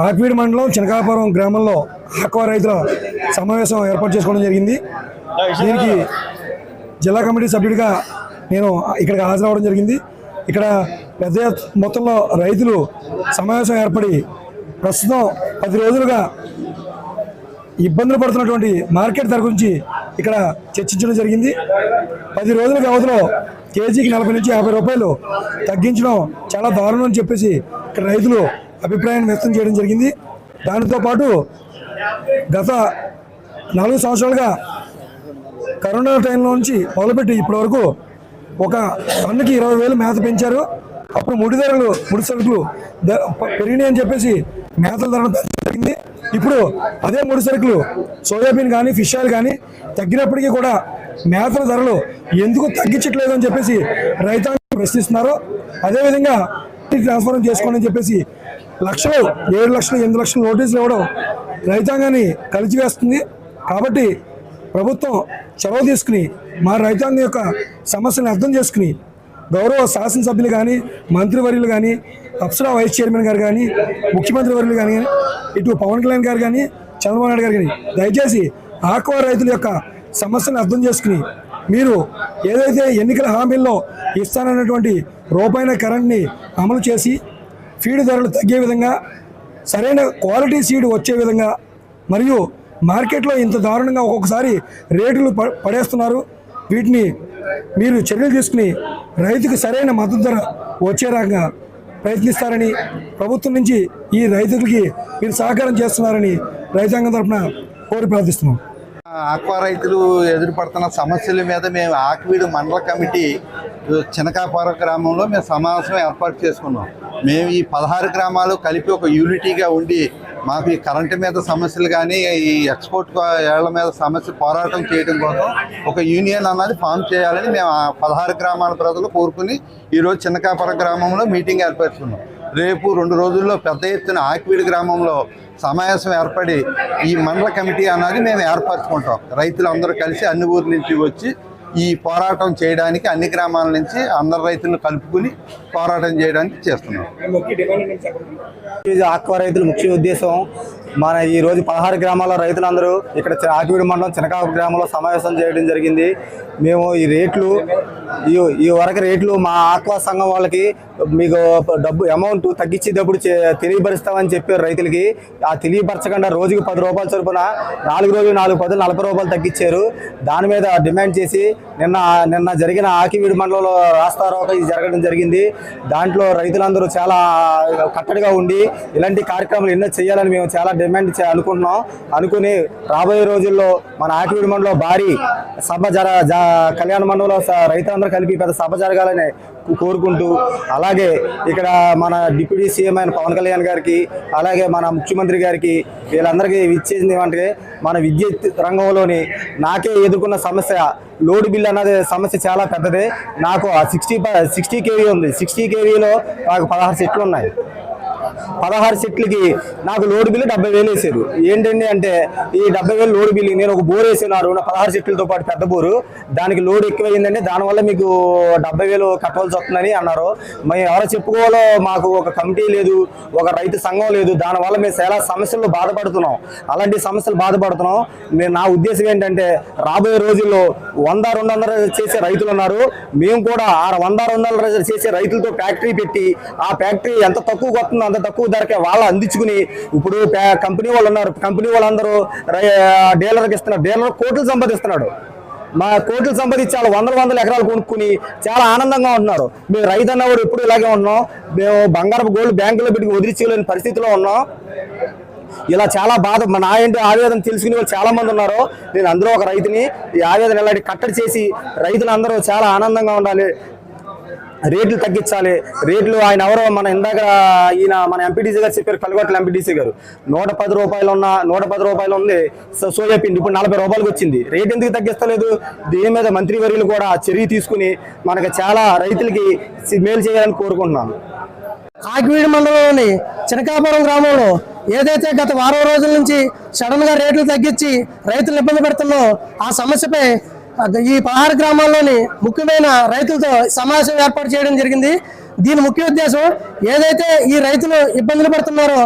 ఆర్పీడి మండలం చినకాపురం గ్రామంలో ఆక్వా రైతుల సమావేశం ఏర్పాటు చేసుకోవడం జరిగింది. దీనికి జిల్లా కమిటీ సభ్యుడిగా నేను ఇక్కడికి హాజరవ్వడం జరిగింది. ఇక్కడ పెద్ద మొత్తంలో రైతులు సమావేశం ఏర్పడి ప్రస్తుతం పది రోజులుగా ఇబ్బందులు పడుతున్నటువంటి మార్కెట్ ధర గురించి ఇక్కడ చర్చించడం జరిగింది. పది రోజుల వ్యవధిలో కేజీకి నలభై నుంచి యాభై రూపాయలు తగ్గించడం చాలా దారుణం అని చెప్పేసి ఇక్కడ రైతులు అభిప్రాయాన్ని వ్యక్తం చేయడం జరిగింది. దానితో పాటు గత నాలుగు సంవత్సరాలుగా కరోనా టైంలో నుంచి మొదలుపెట్టి ఇప్పటి వరకు ఒక టన్నుకి ఇరవై వేలు మేత పెంచారు. అప్పుడు ముడి ధరలు ముడి సరుకులు పెరిగినాయని పెరిగినాయి అని చెప్పేసి మేతల ధరలు జరిగింది ఇప్పుడు అదే ముడి సరుకులు సోయాబీన్ కానీ ఫిష్ ఆయిల్ కానీ తగ్గినప్పటికీ కూడా మేతల ధరలు ఎందుకు తగ్గించట్లేదు అని చెప్పేసి రైతాంగం ప్రశ్నిస్తున్నారు. అదేవిధంగా ట్రాన్స్ఫర్ చేసుకోండి అని చెప్పేసి లక్షలు ఏడు లక్షలు ఎనిమిది లక్షలు నోటీసులు ఇవ్వడం రైతాంగాన్ని కలిచివేస్తుంది కాబట్టి ప్రభుత్వం చొరవ తీసుకుని మా రైతాంగం యొక్క సమస్యను అర్థం చేసుకుని గౌరవ శాసనసభ్యులు కానీ మంత్రివర్యులు కానీ అప్సరా వైస్ చైర్మన్ గారు కానీ ముఖ్యమంత్రి వర్యులు కానీ ఇటు పవన్ కళ్యాణ్ గారు కానీ చంద్రబాబు నాయుడు గారు కానీ దయచేసి ఆక్వా రైతుల యొక్క సమస్యను అర్థం చేసుకుని మీరు ఏదైతే ఎన్నికల హామీల్లో ఇస్తానన్నటువంటి రూపాయల కరెంట్ని అమలు చేసి ఫీడ్ ధరలు తగ్గే విధంగా సరైన క్వాలిటీ సీడ్ వచ్చే విధంగా మరియు మార్కెట్లో ఇంత దారుణంగా ఒక్కొక్కసారి రేట్లు పడేస్తున్నారు. వీటిని మీరు చర్యలు తీసుకుని రైతుకు సరైన మద్దతు ధర వచ్చే రకంగా ప్రయత్నిస్తారని ప్రభుత్వం నుంచి ఈ రైతులకి మీరు సహకారం చేస్తున్నారని రైతాంగం తరఫున కోరి ప్రార్థిస్తున్నాం. ఆక్వా రైతులు ఎదురుపడుతున్న సమస్యల మీద మేము ఆక్వీడు మండల కమిటీ చినకాపుర గ్రామంలో మేము సమావేశం ఏర్పాటు చేసుకున్నాం. మేము ఈ పదహారు గ్రామాలు కలిపి ఒక యూనిటీగా ఉండి మాకు ఈ కరెంటు మీద సమస్యలు కానీ ఈ ఎక్స్పోర్ట్ ఏళ్ళ మీద సమస్య పోరాటం చేయడం కోసం ఒక యూనియన్ అన్నది ఫామ్ చేయాలని మేము ఆ పదహారు గ్రామాల ప్రజలు కోరుకుని ఈరోజు చిన్నకాపుర గ్రామంలో మీటింగ్ ఏర్పరుచుకున్నాం రేపు రెండు రోజుల్లో పెద్ద ఎత్తున ఆకివీడి గ్రామంలో సమావేశం ఏర్పడి ఈ మండల కమిటీ అన్నది మేము ఏర్పరచుకుంటాం. రైతులందరూ కలిసి అన్ని ఊర్ల నుంచి వచ్చి ఈ పోరాటం చేయడానికి అన్ని గ్రామాల నుంచి అందరు రైతులను కలుపుకుని పోరాటం చేయడానికి చేస్తున్నాం. ఇది ఆక్వా రైతుల ముఖ్య ఉద్దేశం మన ఈ రోజు పదహారు గ్రామాల రైతులందరూ ఇక్కడ ఆకివీడి మండలం చినకాకు గ్రామంలో సమావేశం చేయడం జరిగింది. మేము ఈ రేట్లు ఈ ఈ వరకు రేట్లు మా ఆక్వా సంఘం వాళ్ళకి మీకు డబ్బు అమౌంట్ తగ్గించేటప్పుడు చే- తెలియపరుస్తామని చెప్పారు రైతులకి. ఆ తెలియపరచకుండా రోజుకి పది రూపాయల చొప్పున నాలుగు రోజులు నాలుగు పదులు నలభై రూపాయలు తగ్గించారు. దాని మీద డిమాండ్ చేసి నిన్న నిన్న జరిగిన ఆకివీడి మండలంలో రాస్తారోక ఇది జరగడం జరిగింది. దాంట్లో రైతులందరూ చాలా కట్టడిగా ఉండి ఇలాంటి కార్యక్రమాలు ఎన్నో చేయాలని మేము చాలా డిమాండ్ చే అనుకుంటున్నాం. అనుకుని రాబోయే రోజుల్లో మన ఆకివీడి మండలంలో భారీ సభ జర కళ్యాణ మండలంలో స- రైతులందరూ కలిపి పెద్ద సభ జరగాలని కోరుకుంటూ అలా అలాగే ఇక్కడ మన డిప్యూటీ సీఎం అయిన పవన్ కళ్యాణ్ గారికి అలాగే మన ముఖ్యమంత్రి గారికి వీళ్ళందరికీ ఇచ్చేసింది ఏమంటే మన విద్యుత్ రంగంలోని నాకే ఎదుర్కొన్న సమస్య లోడ్ బిల్ అన్నది సమస్య చాలా పెద్దది. నాకు సిక్స్టీ సిక్స్టీ కేవీ ఉంది. సిక్స్టీ కేవీలో నాకు పదహారు సెట్లు ఉన్నాయి. పదహారు సెట్లకి నాకు లోడ్ బిల్లు డెబ్బై వేలు వేసారు. ఏంటండి అంటే ఈ డెబ్బై వేలు లోడ్ బిల్లు నేను ఒక బోర్ వేసినారు నా పదహారు సెట్లతో పాటు పెద్ద బోరు. దానికి లోడ్ ఎక్కువైందండి దానివల్ల మీకు డెబ్బై వేలు కట్టవలసి వస్తుందని అన్నారు. మేము ఎవరో చెప్పుకోవాలో మాకు ఒక కమిటీ లేదు ఒక రైతు సంఘం లేదు. దానివల్ల మేము చాలా సమస్యలు బాధపడుతున్నాం. అలాంటి సమస్యలు బాధపడుతున్నాం. నేను నా ఉద్దేశం ఏంటంటే రాబోయే రోజుల్లో వంద రెండు వందల చేసే రైతులు ఉన్నారు. మేము కూడా ఆ వంద రెండు వందల చేసే రైతులతో ఫ్యాక్టరీ పెట్టి ఆ ఫ్యాక్టరీ ఎంత తక్కువ వస్తుందో అంత తక్కువ ధరకే వాళ్ళు అందించుకుని ఇప్పుడు కంపెనీ వాళ్ళు ఉన్నారు. కంపెనీ వాళ్ళందరూ రై- డీలర్కి ఇస్తున్నారు డీలర్ కోట్లు సంపాదిస్తున్నాడు. మా కోట్లు సంపాదించి వాళ్ళు వందల వందల ఎకరాలు కొనుక్కుని చాలా ఆనందంగా ఉంటున్నారు. మేము రైతు అన్నవాడు ఎప్పుడు ఇలాగే ఉన్నాం. మేము బంగారపు గోల్డ్ బ్యాంకులో పెట్టి వదిలించలేని పరిస్థితిలో ఉన్నాం. ఇలా చాలా బాధ మా నా ఏంటి ఆవేదన తెలుసుకునే వాళ్ళు చాలా మంది ఉన్నారు. నేను అందరూ ఒక రైతుని ఈ ఆవేదన ఇలాంటి కట్టడి చేసి రైతులందరూ చాలా ఆనందంగా ఉండాలి. రేట్లు తగ్గించాలి. రేట్లు ఆయన ఎవరో మన ఇందాక ఈయన మన ఎంపీటీసీ గారు చెప్పారు కలగొట్ల ఎంపీటీసీ గారు. నూట పది రూపాయలు ఉన్న నూట పది రూపాయలు ఉంది. సో- పిండి ఇప్పుడు నలభై రూపాయలకు వచ్చింది. రేట్ ఎందుకు తగ్గిస్తలేదు? దీని మీద మంత్రివర్యులు కూడా చర్య తీసుకుని మనకు చాలా రైతులకి మేలు చేయాలని కోరుకుంటున్నాను. కాకివీడి మండలంలోని చినకాపురం గ్రామంలో ఏదైతే గత వారం రోజుల నుంచి సడన్గా రేట్లు తగ్గించి రైతులు ఇబ్బంది పెడుతుందో ఆ సమస్యపై ఈ పదహారు గ్రామాల్లోని ముఖ్యమైన రైతులతో సమావేశం ఏర్పాటు చేయడం జరిగింది. దీని ముఖ్య ఉద్దేశం ఏదైతే ఈ రైతులు ఇబ్బందులు పడుతున్నారో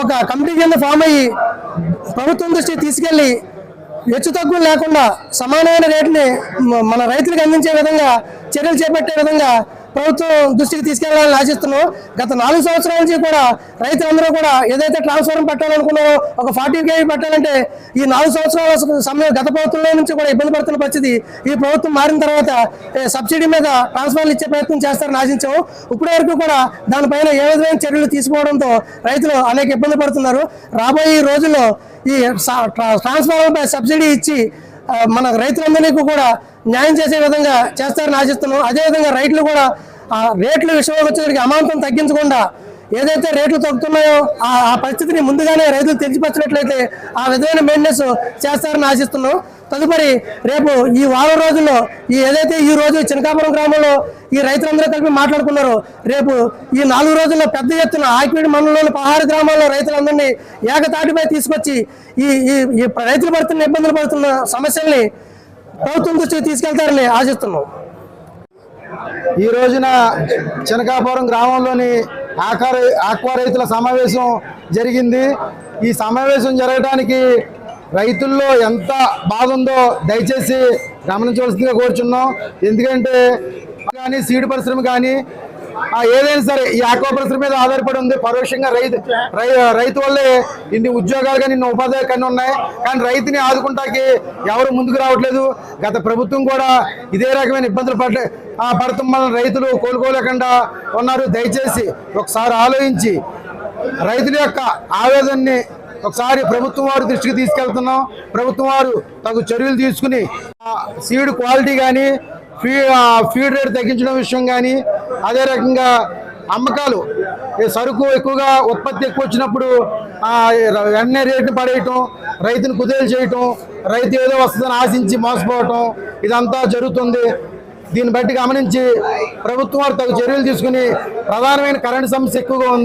ఒక కమిటీ కింద ఫామ్ అయ్యి ప్రభుత్వం దృష్టికి తీసుకెళ్ళి హెచ్చు తగ్గులు లేకుండా సమానమైన రేటుని మన రైతులకు అందించే విధంగా చర్యలు చేపట్టే విధంగా ప్రభుత్వం దృష్టికి తీసుకెళ్ళాలని ఆశిస్తున్నాం. గత నాలుగు సంవత్సరాల నుంచి కూడా రైతులందరూ కూడా ఏదైతే ట్రాన్స్ఫార్మర్ పెట్టాలనుకున్నారో ఒక ఫార్టీ కేవీ పెట్టాలంటే ఈ నాలుగు సంవత్సరాల సమయం గత ప్రభుత్వంలో నుంచి కూడా ఇబ్బంది పడుతున్న పరిస్థితి. ఈ ప్రభుత్వం మారిన తర్వాత సబ్సిడీ మీద ట్రాన్స్ఫార్మర్లు ఇచ్చే ప్రయత్నం చేస్తారని ఆశించాము. ఇప్పటి వరకు కూడా దానిపైన ఏ విధమైన చర్యలు తీసుకోవడంతో రైతులు అనేక ఇబ్బంది పడుతున్నారు. రాబోయే ఈ రోజుల్లో ఈ ట్రాన్స్ఫార్మర్పై సబ్సిడీ ఇచ్చి మన రైతులందరికీ కూడా న్యాయం చేసే విధంగా చేస్తారని ఆశిస్తున్నాం. అదేవిధంగా రైతులు కూడా ఆ రేట్ల విషయంలో వచ్చేసరికి అమాంతం తగ్గించకుండా ఏదైతే రేట్లు తగ్గుతున్నాయో ఆ పరిస్థితిని ముందుగానే రైతులు తెలిసిపరిచినట్లయితే ఆ విధమైన మెయింటెనెన్స్ చేస్తారని ఆశిస్తున్నాం. తదుపరి రేపు ఈ వారం రోజుల్లో ఈ ఏదైతే ఈ రోజు చినకాపురం గ్రామంలో ఈ రైతులందరూ కలిపి మాట్లాడుకున్నారు రేపు ఈ నాలుగు రోజుల్లో పెద్ద ఎత్తున ఆకివీడి మండలంలోని పదహారు గ్రామాల్లో రైతులందరినీ ఏకతాటిపై తీసుకొచ్చి ఈ ఈ ఈ రైతులు పడుతున్న ఇబ్బందులు పడుతున్న సమస్యల్ని ప్రభుత్వం దృష్టికి తీసుకెళ్తారని ఆశిస్తున్నాం. ఈ రోజున చినకాపురం గ్రామంలోని ఆకార ఆక్వా రైతుల సమావేశం జరిగింది. ఈ సమావేశం జరగడానికి రైతుల్లో ఎంత బాధ ఉందో దయచేసి గమనించవలసిందిగా కోరుచున్నాం. ఎందుకంటే కానీ సీడ్ పరిశ్రమ కానీ ఏదైనా సరే ఈ ఆక్వాపరిశ్రమ మీద ఆధారపడి ఉంది. పరోక్షంగా రైతు రై- రైతు వల్లే ఇన్ని ఉద్యోగాలు కానీ ఇన్ని ఉపాధి కానీ ఉన్నాయి. కానీ రైతుని ఆదుకుంటాకి ఎవరు ముందుకు రావట్లేదు. గత ప్రభుత్వం కూడా ఇదే రకమైన ఇబ్బందులు పడ ఆ, పడటం రైతులు కోలుకోలేకుండా ఉన్నారు. దయచేసి ఒకసారి ఆలోచించి రైతుల యొక్క ఆవేదనని ఒకసారి ప్రభుత్వం వారు దృష్టికి తీసుకెళ్తున్నాం. ప్రభుత్వం వారు తగు చర్యలు తీసుకుని సీడ్ క్వాలిటీ కానీ ఫీ ఫీడ్ రేట్ తగ్గించడం విషయం కానీ అదే రకంగా అమ్మకాలు. ఈ సరుకు ఎక్కువగా ఉత్పత్తి ఎక్కువ వచ్చినప్పుడు ఆ, వెంటనే పడేయటం రైతును కుదేలు చేయటం రైతు ఏదో వస్తుందని ఆశించి మోసపోవటం ఇదంతా జరుగుతుంది. దీన్ని బట్టి గమనించి ప్రభుత్వం వారు తగు చర్యలు తీసుకుని ప్రధానమైన కరెంటు సమస్య ఎక్కువగా ఉంది.